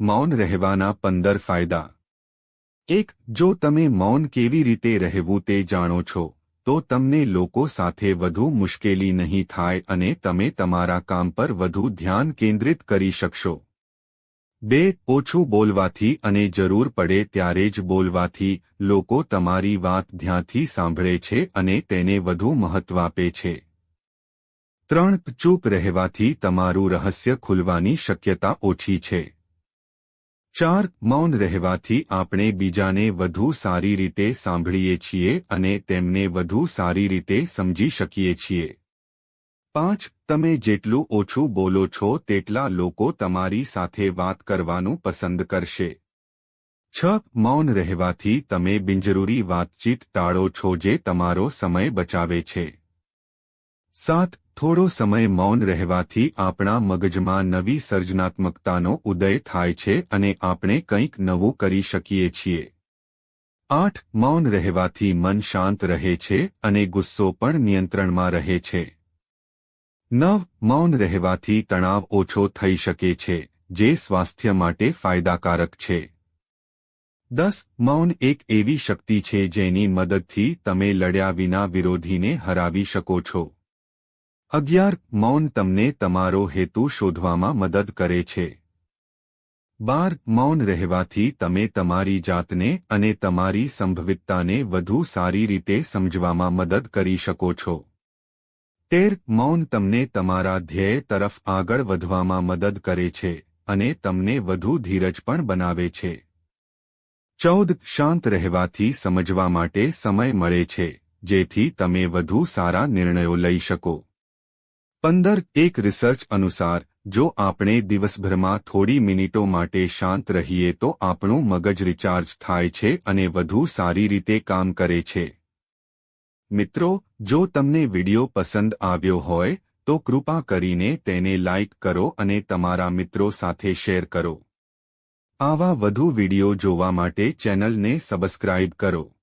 મૌન રહેવાના પંદર ફાયદા. એક, જો તમે મૌન કેવી રીતે રહેવું તે જાણો છો, તો તમને લોકો સાથે વધુ મુશ્કેલી નહીં થાય અને તમે તમારા કામ પર વધુ ધ્યાન કેન્દ્રિત કરી શકશો. બે, ઓછું બોલવાથી અને જરૂર પડે ત્યારે જ બોલવાથી લોકો તમારી વાત ધ્યાનથી સાંભળે છે અને તેને વધુ મહત્વ આપે છે. ત્રણ, ચૂપ રહેવાથી તમારું રહસ્ય ખુલવાની શક્યતા ઓછી છે. ચાર મૌન રહેવાથી આપણે બીજાને વધુ સારી રીતે સાંભળીએ છીએ અને તેમને વધુ સારી રીતે સમજી શકીએ છીએ. પાંચ, તમે જેટલું ઓછું બોલો છો તેટલા લોકો તમારી સાથે વાત કરવાનું પસંદ કરશે. છ, મૌન રહેવાથી તમે બિનજરૂરી વાતચીત ટાળો છો જે તમારો સમય બચાવે છે. સાત થોડો સમય મૌન રહેવાથી આપણા મગજમાં નવી સર્જનાત્મકતાનો ઉદય થાય છે અને આપણે કંઈક નવું કરી શકીએ છીએ. આઠ, મૌન રહેવાથી મન શાંત રહે છે અને ગુસ્સો પણ નિયંત્રણમાં રહે છે. નવ, મૌન રહેવાથી તણાવ ઓછો થઈ શકે છે, જે સ્વાસ્થ્ય માટે ફાયદાકારક છે. દસ, મૌન એક એવી શક્તિ છે જેની મદદથી તમે લડ્યા વિના વિરોધીને હરાવી શકો છો. અગિયાર, મૌન તમને તમારો હેતુ શોધવામાં મદદ કરે છે. બાર, મૌન રહેવાથી તમે તમારી જાતને અને તમારી સંભવિતતાને વધુ સારી રીતે સમજવામાં મદદ કરી શકો છો. તેર, મૌન તમને તમારા ધ્યેય તરફ આગળ વધવામાં મદદ કરે છે અને તમને વધુ ધીરજ પણ બનાવે છે. ચૌદ, શાંત રહેવાથી સમજવા માટે સમય મળે છે, જેથી તમે વધુ સારા નિર્ણયો લઈ શકો. પંદર એક રિસર્ચ અનુસાર, જો આપણે દિવસભરમાં થોડી મિનિટો માટે શાંત રહીએ તો આપણું મગજ રિચાર્જ થાય છે અને વધુ સારી રીતે કામ કરે છે. મિત્રો, જો તમને વિડિયો પસંદ આવ્યો હોય, તો કૃપા કરીને તેને લાઇક કરો અને તમારા મિત્રો સાથે શેર કરો. આવા વધુ વિડિયો જોવા માટે ચેનલને સબસ્ક્રાઇબ કરો.